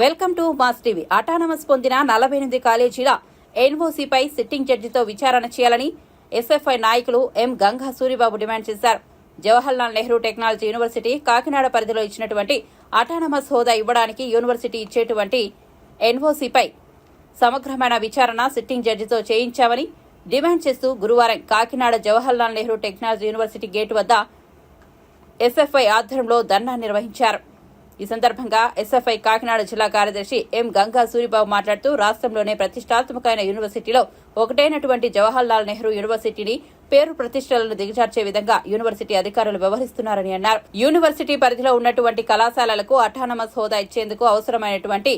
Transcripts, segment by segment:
Welcome to mass TV. Autonomous పొందిన నలభై ఎనిమిది కాలేజీల ఎన్ఓసీపై సిట్టింగ్ జడ్జితో విచారణ చేయాలని ఎస్ఎఫ్ఐ నాయకులు ఎం గంగా సూరిబాబు డిమాండ్ చేశారు. జవహర్లాల్ నెహ్రూ టెక్నాలజీ యూనివర్సిటీ కాకినాడ పరిధిలో ఇచ్చినటువంటి అటానమస్ హోదా ఇవ్వడానికి యూనివర్సిటీ ఇచ్చేటువంటి ఎన్ఓసీపై సమగ్రమైన విచారణ సిట్టింగ్ జడ్జితో చేయించామని డిమాండ్ చేస్తూ గురువారం Kakinada Jawaharlal Nehru technology university gate వద్ద ఎస్ఎఫ్ఐ ఆధ్వర్యంలో ధర్నా నిర్వహించారు. ఈ సందర్భంగా ఎస్ఎఫ్ఐ కాకినాడ జిల్లా కార్యదర్శి ఎం గంగా సూరిబాబు మాట్లాడుతూ రాష్ట్రంలోనే ప్రతిష్టాత్మకమైన యూనివర్సిటీలో ఒకటైనటువంటి జవహర్లాల్ నెహ్రూ యూనివర్సిటీని పేరు ప్రతిష్టలను దిగజార్చే విధంగా యూనివర్సిటీ అధికారులు వ్యవహరిస్తున్నారని అన్నారు. యూనివర్సిటీ పరిధిలో ఉన్నటువంటి కళాశాలలకు అటానమస్ హోదా ఇచ్చేందుకు అవసరమైనటువంటి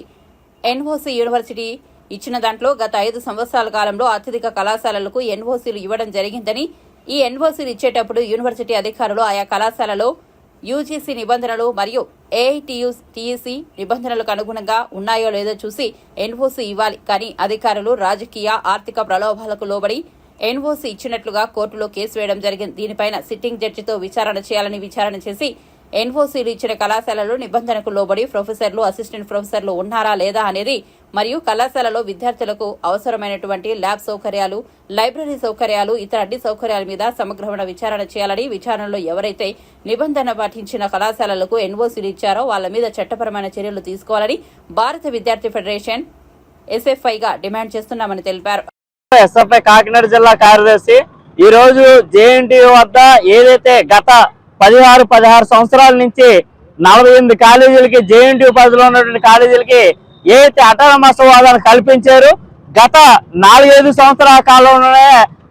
ఎన్ఓసీ యూనివర్సిటీ ఇచ్చిన దాంట్లో గత ఐదు సంవత్సరాల కాలంలో అత్యధిక కళాశాలలకు ఎన్ఓసీలు ఇవ్వడం జరిగిందని ఈ ఎన్ఓసీలు ఇచ్చేటప్పుడు యూనివర్సిటీ అధికారులు ఆయా కళాశాలలో యూజీసీ నిబంధనలు మరియు ఏఐటియు టీఈసీ నిబంధనలకు అనుగుణంగా ఉన్నాయో లేదో చూసి ఎన్ఓసీ ఇవ్వాలి. కానీ అధికారులు రాజకీయ ఆర్థిక ప్రలోభాలకు లోబడి ఎన్ఓసీ ఇచ్చినట్లుగా కోర్టులో కేసు వేయడం జరిగింది. దీనిపైన సిట్టింగ్ జడ్జితో విచారణ చేయాలని విచారణ చేసి ఎన్ఓసీలు ఇచ్చిన కళాశాలలో నిబంధనకు లోబడి ప్రొఫెసర్లు అసిస్టెంట్ ప్రొఫెసర్లు ఉన్నారా లేదా అనేది మరియు కళాశాలలో విద్యార్థులకు అవసరమైనటువంటి ల్యాబ్ సౌకర్యాలు లైబ్రరీ సౌకర్యాలు ఇతర అన్ని సౌకర్యాల మీద సమగ్రమైన విచారణ చేయాలని విచారణలో ఎవరైతే నిబంధన పాటించిన కళాశాలలకు ఎన్ఓసీలు ఇచ్చారో వాళ్ళ మీద చట్టపరమైన చర్యలు తీసుకోవాలని భారత విద్యార్థి ఫెడరేషన్ ఎస్ఎఫ్ఐగా డిమాండ్ చేస్తున్నామని తెలిపారు. ఎస్ఎఫ్ఐ కాకినాడ జిల్లా కార్యదర్శి ఈ రోజు జేఎన్టీ వద్ద ఏదైతే గత పదిహారు పదహారు సంవత్సరాల నుంచి నలభై ఎనిమిది కాలేజీలకి జేఎన్టీ పరిధిలో ఉన్నటువంటి కాలేజీలకి ఏదైతే అటానమస్ వాదాన్ని కల్పించారు గత నాలుగైదు సంవత్సరాల కాలంలోనే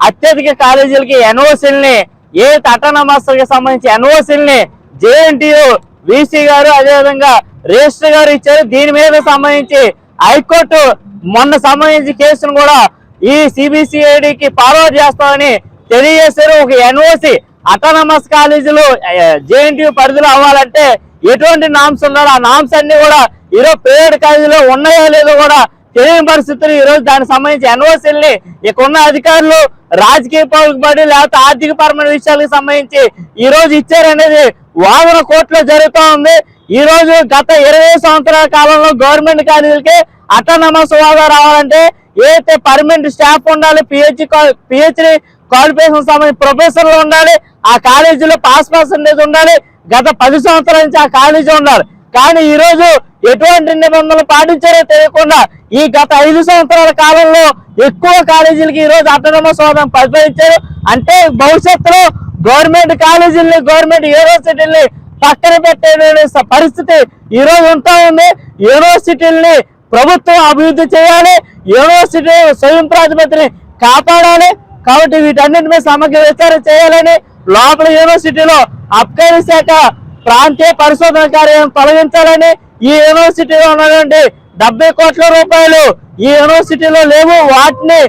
అత్యధిక కాలేజీలకి ఎన్ఓసీల్ని ఏదైతే అటానమస్కి సంబంధించి ఎన్ఓసీల్ని జేఎన్టీయు వీసీ గారు అదేవిధంగా రిజిస్టర్ గారు ఇచ్చారు. దీని మీద సంబంధించి హైకోర్టు మొన్న సంబంధించి కేసును కూడా ఈ సిబిసిఐడికి ఫార్వర్డ్ చేస్తామని తెలియజేశారు. ఒక ఎన్ఓసి అటానమస్ కాలేజీలు జేఎన్టీయూ పరిధిలో అవ్వాలంటే ఎటువంటి నామ్స్ ఉన్నారో ఆ నామ్స్ అన్ని కూడా ఈరోజు ప్రైవేట్ కాలేజీలో ఉన్నాయో లేదో కూడా తెలియని పరిస్థితులు ఈరోజు దానికి సంబంధించి ఎన్ఓసీల్ని ఇక ఉన్న అధికారులు రాజకీయ పడి లేకపోతే ఆర్థిక పరమైన విషయాలకు సంబంధించి ఈ రోజు ఇచ్చారనేది వాదన కోర్టులో జరుగుతూ ఉంది. ఈ రోజు గత ఇరవై సంవత్సరాల కాలంలో గవర్నమెంట్ కాలేజీలకి అటానమస్ హోదా రావాలంటే ఏదైతే పర్మనెంట్ స్టాఫ్ ఉండాలి పిహెచ్డి పిహెచ్డి క్వాలిఫికేషన్ సంబంధించి ప్రొఫెసర్లు ఉండాలి. ఆ కాలేజీలో పాస్ పర్సంటేజ్ ఉండాలి. గత పది సంవత్సరాల నుంచి ఆ కాలేజీ ఉండాలి. కానీ ఈ రోజు ఎటువంటి నిబంధనలు పాటించారో తెలియకుండా ఈ గత ఐదు సంవత్సరాల కాలంలో ఎక్కువ కాలేజీలకి ఈ రోజు అటానమస్ హోదాను పరిపాలించారు. అంటే భవిష్యత్తులో గవర్నమెంట్ కాలేజీల్ని గవర్నమెంట్ యూనివర్సిటీల్ని పక్కన పెట్టే పరిస్థితి ఈ రోజు ఉంటా ఉంది. యూనివర్సిటీల్ని ప్రభుత్వం అభివృద్ధి చేయాలి. యూనివర్సిటీ స్వయం ప్రాతిపత్తిని కాపాడాలి. కాబట్టి వీటన్నిటి మీద సమగ్ర విచారణ చేయాలని లోపల యూనివర్సిటీలో అబ్కారీ శాఖ ప్రాంతీయ పరిశోధన కార్యం తొలగించాలని ఈ యూనివర్సిటీలో ఉన్నటువంటి డెబ్బై కోట్ల రూపాయలు ఈ యూనివర్సిటీలో లేవు. వాటిని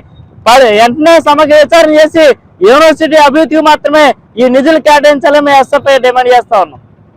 వెంటనే సమగ్ర విచారణ చేసి యూనివర్సిటీ అభివృద్ధికి మాత్రమే ఈ నిధులు కేటాయించాలని మేము ఎస్ఎఫ్ఐ డిమాండ్ చేస్తా ఉన్నాం.